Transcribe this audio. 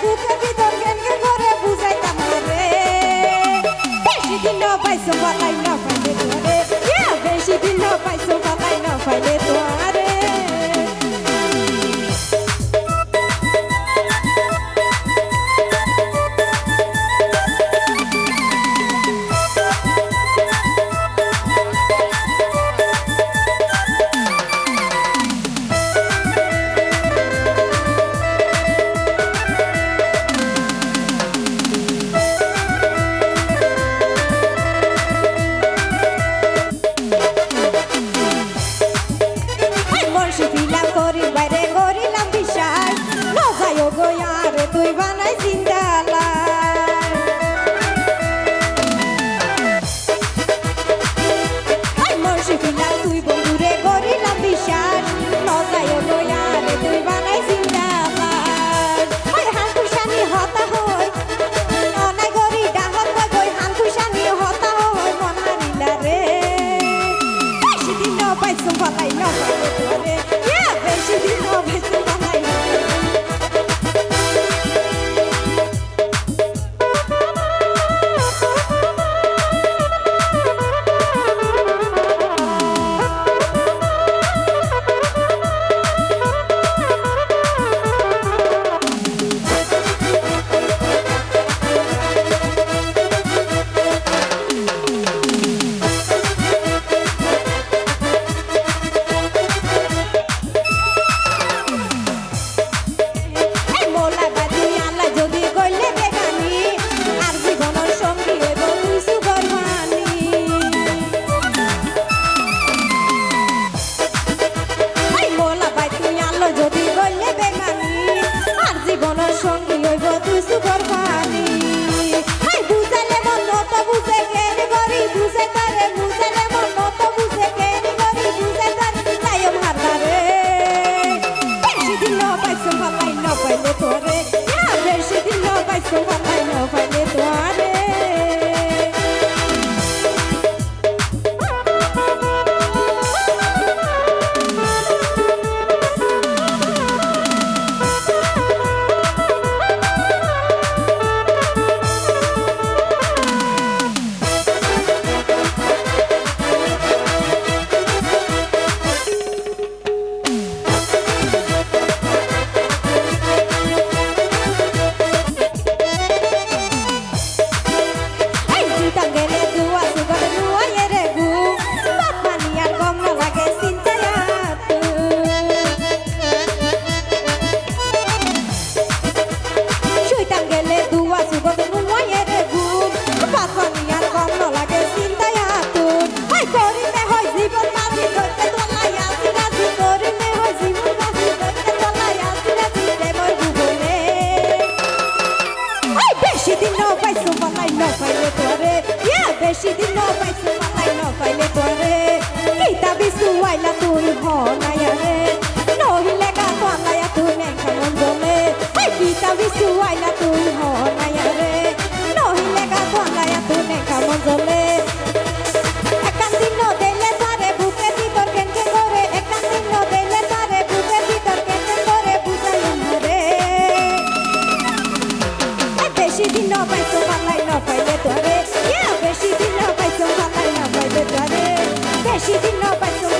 Yeah, গোয়ারে তুই বানাই জিন্দালা। তুই বন্ধুরে করিলাম বিশ্বাস। নজায় গোয়ারে তুই বানাই জিন্দালা। হাঁকুশানি হতা হয় অনেক গরি ডাহত গই। হাঁকুশানি হতা হয় মন হারিলা রে। বেশি দিন পাইছো ফলাই ন পাইছো রে বেশি দিন পাইছো doutor Vê বেশি দিন ন পাইছো, মাথায় ন পাইলে পরে। কিতা বিসু আইলা তুই ভনাইয়া রে। নহিলে গা পালাইয়া তুই নেখামন বলে কিতা বিসু আইলা তুই ভনাইয়া রে। নহিলে গা পালাইয়া তুই নেখামন বলে বেশি দিন ন পাইছো, মাথায় ন পাইলে তোরে বেশি দিন না পাইতো